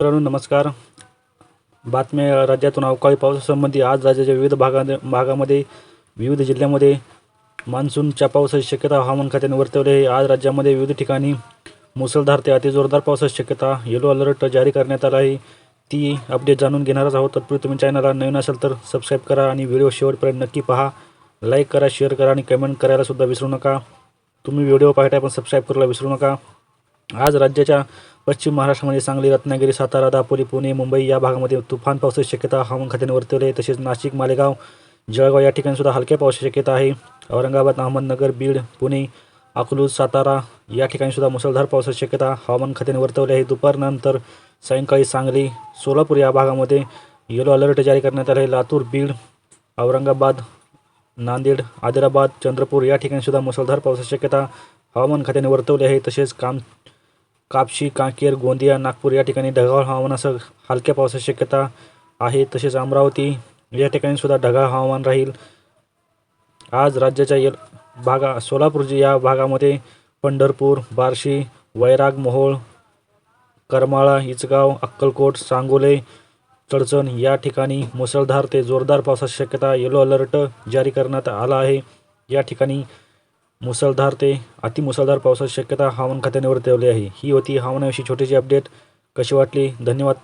मित्रांनो नमस्कार. बातम्या राज्यातून अवकाळी पावसासंबंधी आज राज्याच्या विविध भागा भागामध्ये विविध जिल्ह्यामध्ये मान्सूनच्या पावसाची शक्यता हवामान खात्याने वर्तवली आहे. आज राज्यामध्ये विविध ठिकाणी मुसळधार ते अतिजोरदार पावसाची शक्यता येलो अलर्ट जारी करण्यात आला आहे. ती अपडेट जाणून घेणारच आहोत. तत्पूर्वी तुम्ही चॅनलला नवीन असाल तर सबस्क्राईब करा आणि व्हिडिओ शेवटपर्यंत नक्की पहा. लाईक करा शेअर करा आणि कमेंट करायला सुद्धा विसरू नका. तुम्ही व्हिडिओ पाहता पण सबस्क्राईब करायला विसरू नका. आज राज्याच्या पश्चिम महाराष्ट्रामध्ये सांगली रत्नागिरी सातारा दापोली पुणे मुंबई या भागामध्ये तुफान पावसाची शक्यता हवामान खात्याने वर्तवली. आहे तसेच नाशिक मालेगाव जळगाव या ठिकाणी सुद्धा हलक्या पावसाची शक्यता आहे. औरंगाबाद अहमदनगर बीड पुणे अकलूज सातारा या ठिकाणी सुद्धा मुसळधार पावसाची शक्यता हवामान खात्याने वर्तवली आहे. दुपारनंतर सायंकाळी सांगली सोलापूर या भागामध्ये येलो अलर्ट जारी करण्यात आले आहे. लातूर बीड औरंगाबाद नांदेड आदिलाबाद चंद्रपूर या ठिकाणी सुद्धा मुसळधार पावसाची शक्यता हवामान खात्याने वर्तवली आहे. तसेच काम कापशी कांकेर गोंदिया नागपूर या ठिकाणी ढगाळ हवामानासह हलक्या पावसाची शक्यता आहे. तसेच अमरावती या ठिकाणी सुद्धा ढगाळ हवामान राहील. आज राज्याच्या येल भागा सोलापूर या भागामध्ये पंढरपूर बार्शी वैराग मोहोळ करमाळा इचगाव अक्कलकोट सांगोले चडचण या ठिकाणी मुसळधार ते जोरदार पावसाची शक्यता येलो अलर्ट जारी करण्यात आला आहे. या ठिकाणी मुसळधार ते अतिमुसळधार पावसाची शक्यता हवामान खात्याने वर्तवली आहे. ही होती हवामानाविषयी छोटीशी अपडेट. कशी वाटली? धन्यवाद.